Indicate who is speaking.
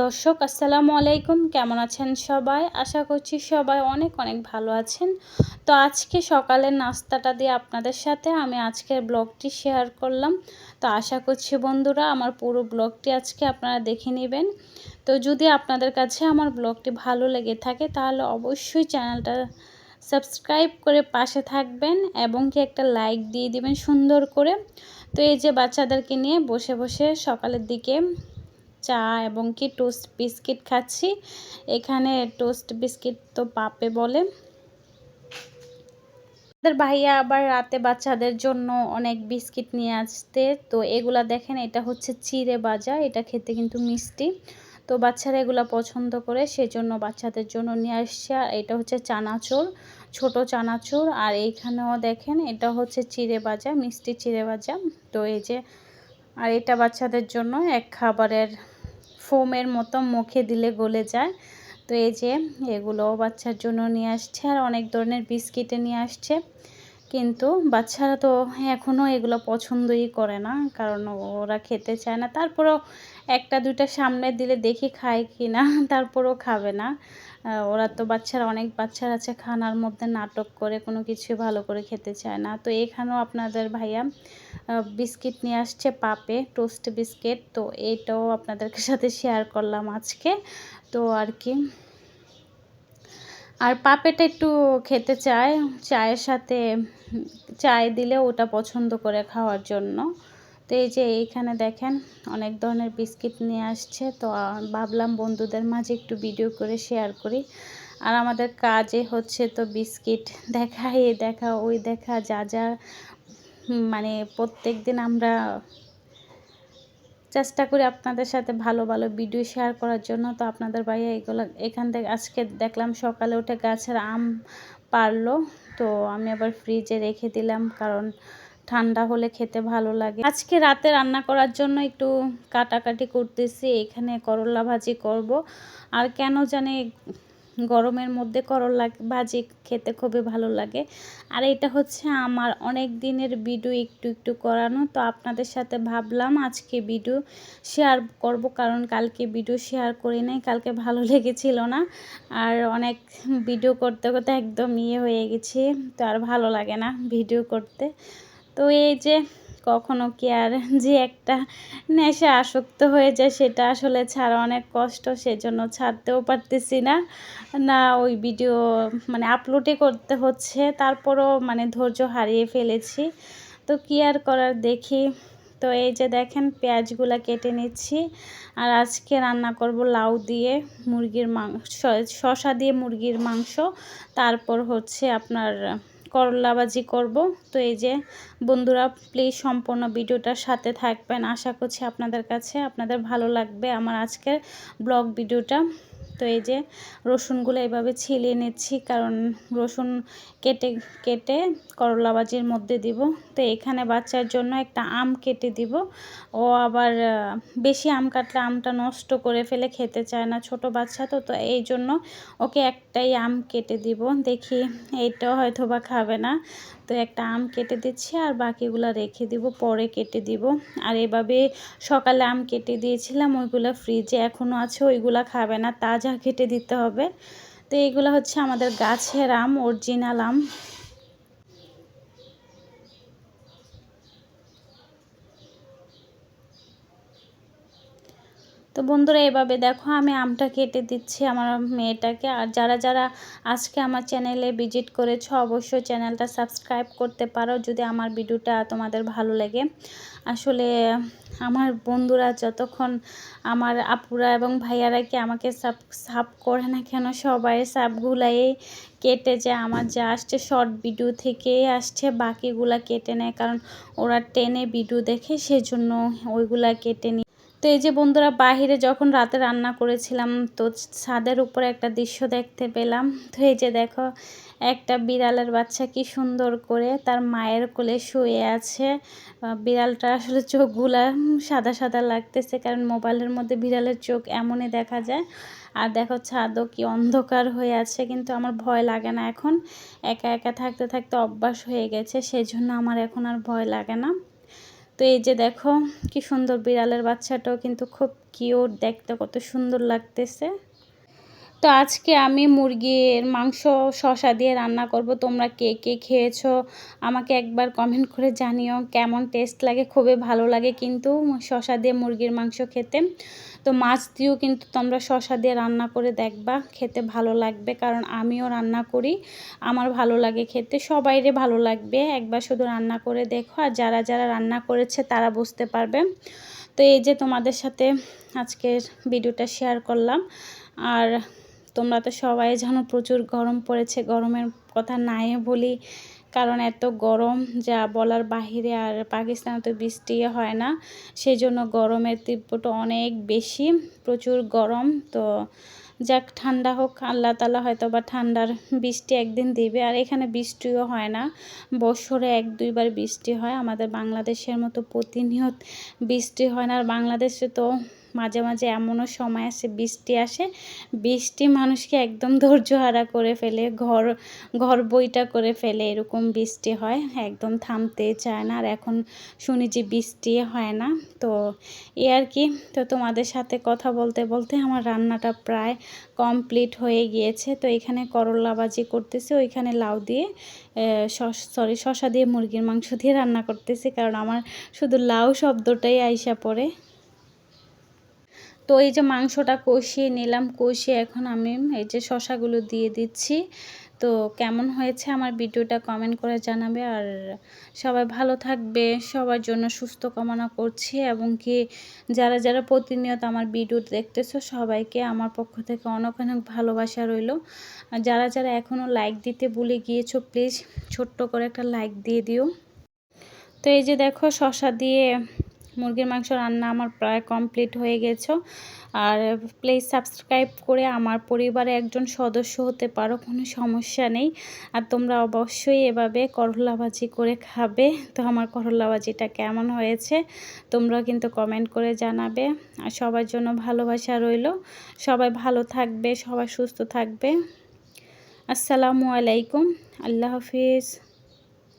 Speaker 1: দর্শক, আসসালামু আলাইকুম। কেমন আছেন সবাই? আশা করছি সবাই অনেক অনেক ভালো আছেন। তো আজকে সকালের নাস্তাটা দিয়ে আপনাদের সাথে আমি আজকের ব্লগটি শেয়ার করলাম। তো আশা করছি বন্ধুরা, আমার পুরো ব্লগটি আজকে আপনারা দেখে নেবেন। তো যদি আপনাদের কাছে আমার ব্লগটি ভালো লেগে থাকে, তাহলে অবশ্যই চ্যানেলটা সাবস্ক্রাইব করে পাশে থাকবেন এবং কি একটা লাইক দিয়ে দিবেন সুন্দর করে। তো এই যে বাচ্চাদেরকে নিয়ে বসে বসে সকালের দিকে চা এবং কি টোস্ট বিস্কিট খাচ্ছি। এখানে টোস্ট বিস্কিট তো পাপে বলে। আমাদের ভাইয়া আবার রাতে বাচ্চাদের জন্য অনেক বিস্কিট নিয়ে আসতে। তো এগুলা দেখেন, এটা হচ্ছে চিড়ে বাজা এটা খেতে কিন্তু মিষ্টি। তো বাচ্চারা এগুলো পছন্দ করে, সেজন্য বাচ্চাদের জন্য নিয়ে আসছে। এটা হচ্ছে চানাচুর, ছোট চানাচুর। আর এইখানেও দেখেন, এটা হচ্ছে চিড়ে বাজা মিষ্টি চিড়ে বাজা তো এই যে, আর এটা বাচ্চাদের জন্য এক খাবারের ফোমের মতো মুখে দিলে গলে যায়। তো এই যে এগুলো বাচ্চার জন্য নিয়ে আসছে আর অনেক ধরনের বিস্কিটে নিয়ে আসছে। কিন্তু বাচ্চারা তো এখনও এগুলো পছন্দই করে না, কারণ ওরা খেতে চায় না। তারপরেও একটা দুইটা সামনে দিলে দেখি খায় কি না তারপরেও খাবে না। ওরা তো বাচ্চারা, অনেক বাচ্চারা আছে, খানার মধ্যে নাটক করে, কোনো কিছু ভালো করে খেতে চায় না। তো এখানেও আপনাদের ভাইয়া বিস্কিট নিয়ে আসছে পাপে, টোস্ট বিস্কিট। তো এইটাও আপনাদের সাথে শেয়ার করলাম আজকে। তো আর কি। আর পাপেটা একটু খেতে চায়, চায়ের সাথে চায় দিলে ওটা পছন্দ করে খাওয়ার জন্য। তো এই যে এইখানে দেখেন অনেক ধরনের বিস্কিট নিয়ে আসছে। তো ভাবলাম বন্ধুদের মাঝে একটু ভিডিও করে শেয়ার করি। আর আমাদের কাজে হচ্ছে তো বিস্কিট দেখা, এ দেখা, ওই দেখা, যা যা মানে প্রত্যেক দিন আমরা চেষ্টা করি আপনাদের সাথে ভালো ভালো ভিডিও শেয়ার করার জন্য। তো আপনাদের ভাইয়া এগুলো এখান থেকে আজকে দেখলাম সকালে উঠে গাছের আম পারল। তো আমি আবার ফ্রিজে রেখে দিলাম কারণ ঠান্ডা হলে খেতে ভালো লাগে। আজকে রাতে রান্না করার জন্য একটু কাটাকাটি করতেছি, এখানে করলা ভাজি করব। আর কেন জানি গরমের মধ্যে করলা ভাজি খেতে খুবই ভালো লাগে। আর এটা হচ্ছে আমার অনেক দিনের ভিডিও একটু একটু করানো, তো আপনাদের সাথে ভাবলাম আজকে ভিডিও শেয়ার করব, কারণ কালকে ভিডিও শেয়ার করি নাই, কালকে ভালো লেগেছিল না। আর অনেক ভিডিও করতে করতে একদম ইয়ে হয়ে গেছি, তো আর ভালো লাগে না ভিডিও করতে। তো এই যে কখনো কি আর যে একটা নেশা আসক্ত হয়ে যায় সেটা আসলে ছাড়া অনেক কষ্ট, সেজন্য ছাড়তেও পারতেছি না। না, ওই ভিডিও মানে আপলোডে করতে হচ্ছে, তারপরও মানে ধৈর্য হারিয়ে ফেলেছি। তো কি আর করার দেখি। তো এই যে দেখেন পেঁয়াজগুলা কেটে নিচ্ছি, আর আজকে রান্না করব লাউ দিয়ে মুরগির মাংস শশা দিয়ে মুরগির মাংস, তারপর হচ্ছে আপনার করলা ভাজি করব। তো এই যে বন্ধুরা প্লিজ সম্পূর্ণ ভিডিওটার সাথে থাকবেন। আশা করছি আপনাদের কাছে আপনাদের ভালো লাগবে আমার আজকের ব্লগ ভিডিওটা। তো এই যে রসুনগুলো এভাবে ছিলিয়ে নিচ্ছি, কারণ রসুন কেটে কেটে করলা ভাজির মধ্যে দিব। তো এখানে বাচ্চার জন্য একটা আম কেটে দিব। ও আবার বেশি আম কাটলে আমটা নষ্ট করে ফেলে খেতে চায় না ছোট বাচ্চা তো তো এই জন্য ওকে একটাই আম কেটে দিব। দেখি এইটাও হয়তো বা খাবে না। তো একটা আম কেটে দিচ্ছি আর বাকিগুলো রেখে দিব, পরে কেটে দিব। আর এভাবে সকালে আম কেটে দিয়েছিলাম, ওইগুলো ফ্রিজে এখনও আছে, ওইগুলো খাবে না, তাজা কেটে দিতে হবে। তো এইগুলো হচ্ছে আমাদের গাছের আম অরিজিনাল আম। তো বন্ধুরা, এভাবে দেখো আমি আমটা কেটে দিচ্ছি আমার মেয়েটাকে। আর যারা যারা আজকে আমার চ্যানেলে ভিজিট করেছ, অবশ্যই চ্যানেলটা সাবস্ক্রাইব করতে পারো যদি আমার ভিডিওটা তোমাদের ভালো লাগে। আসলে আমার বন্ধুরা যতক্ষণ আমার আপুরা এবং ভাইয়ারা কি আমাকে সাপ সাব করে না কেন, সবাই সাপগুলাই কেটে যায়। আমার যা আসছে শর্ট ভিডিও থেকে আসছে, বাকিগুলা কেটে নেয়। কারণ ওরা টেনে ভিডিও দেখে, সেজন্য ওইগুলা কেটে নিয়ে তো এই যে বন্ধুরা, বাহিরে যখন রাতে রান্না করেছিলাম, তো ছাদের উপরে একটা দৃশ্য দেখতে পেলাম। তো এই যে দেখো, একটা বিড়ালের বাচ্চা কি সুন্দর করে তার মায়ের কোলে শুয়ে আছে। বিড়ালটা আসলে চোখগুলা সাদা সাদা লাগতেছে, কারণ মোবাইলের মধ্যে বিড়ালের চোখ এমনই দেখা যায়। আর দেখো, ছাদও কি অন্ধকার হয়ে আছে, কিন্তু আমার ভয় লাগে না এখন। একা একা থাকতে থাকতে অভ্যাস হয়ে গেছে সেই জন্য আমার এখন আর ভয় লাগে না। তো এই যে দেখো, কি সুন্দর বিড়ালের বাচ্চাটাও কিন্তু খুব কিউট দেখতে কত সুন্দর লাগতেছে। তো আজকে আমি মুরগির মাংস শশা দিয়ে রান্না করব। তোমরা কে কে খেয়েছো? আমাকে একবার কমেন্ট করে জানিও কেমন টেস্ট লাগে। খুবই ভালো লাগে কিন্তু শশা দিয়ে মুরগির মাংস খেতে। তো মাছ দিয়েও কিন্তু তোমরা শশা দিয়ে রান্না করে দেখবা, খেতে ভালো লাগবে কারণ আমিও রান্না করি, আমার ভালো লাগে খেতে, সবাইরে ভালো লাগবে। একবার শুধু রান্না করে দেখো আর যারা যারা রান্না করেছে তারা বুঝতে পারবে। তো এই যে তোমাদের সাথে আজকের ভিডিওটা শেয়ার করলাম। আর তোমরা তো সবাই জানো প্রচুর গরম পড়েছে, গরমের কথা নাই বলি। কারণ এত গরম যা বলার বাহিরে আর পাকিস্তানে তো বৃষ্টি হয় না। সেই জন্য গরমের তীব্রটা অনেক বেশি, প্রচুর গরম। তো যাক, ঠান্ডা হোক, আল্লাহ তালা হয়তো বা ঠান্ডার বৃষ্টি একদিন দেবে। আর এখানে বৃষ্টিও হয় না। বছরে এক, দুইবার বৃষ্টি হয়। আমাদের বাংলাদেশের মতো প্রতিনিয়ত বৃষ্টি হয় না। আর বাংলাদেশে তো মাঝে মাঝে এমনও সময় আসে, বৃষ্টি আসে, বৃষ্টি মানুষকে একদম ধৈর্যহারা করে ফেলে, ঘর ঘর বইটা করে ফেলে, এরকম বৃষ্টি হয়, একদম থামতে চায় না। আর এখন শুনি যে বৃষ্টি হয় না, তো এ আর কি। তো তোমাদের সাথে কথা বলতে বলতে আমার রান্নাটা প্রায় কমপ্লিট হয়ে গিয়েছে। তো এখানে করলা বাজি করতেছে, ওইখানে লাউ দিয়ে সরি শশা দিয়ে মুরগির মাংস দিয়ে রান্না করতেছি, কারণ আমার শুধু লাউ শব্দটাই আইসা পড়ে। তো এই যে মাংসটা কষিয়ে নিলাম, কষিয়ে এখন আমি এই যে শশাগুলো দিয়ে দিচ্ছি। তো কেমন হয়েছে আমার ভিডিওটা কমেন্ট করে জানাবে। আর সবাই ভালো থাকবে, সবার জন্য সুস্থ কামনা করছি। এবং কি যারা যারা প্রতিনিয়ত আমার ভিডিও দেখতেছো, সবাইকে আমার পক্ষ থেকে অনেক অনেক ভালোবাসা রইল। যারা যারা এখনও লাইক দিতে ভুলে গিয়েছো প্লিজ ছোট্ট করে একটা লাইক দিয়ে দিও। তো এই যে দেখো শশা দিয়ে মুরগির মাংস রান্না আমার প্রায় কমপ্লিট হয়ে গেছে। আর প্লিজ সাবস্ক্রাইব করে আমার পরিবারে একজন সদস্য হতে পারো, কোনো সমস্যা নেই। আর তোমরা অবশ্যই এভাবে করলা ভাজি করে খাবে। তো আমার করলা ভাজিটা কেমন হয়েছে, তোমরা কিন্তু কমেন্ট করে জানাবে। আর সবার জন্য ভালোবাসা রইল। সবাই ভালো থাকবে, সবাই সুস্থ থাকবে। আসসালামু আলাইকুম, আল্লাহ হাফিজ।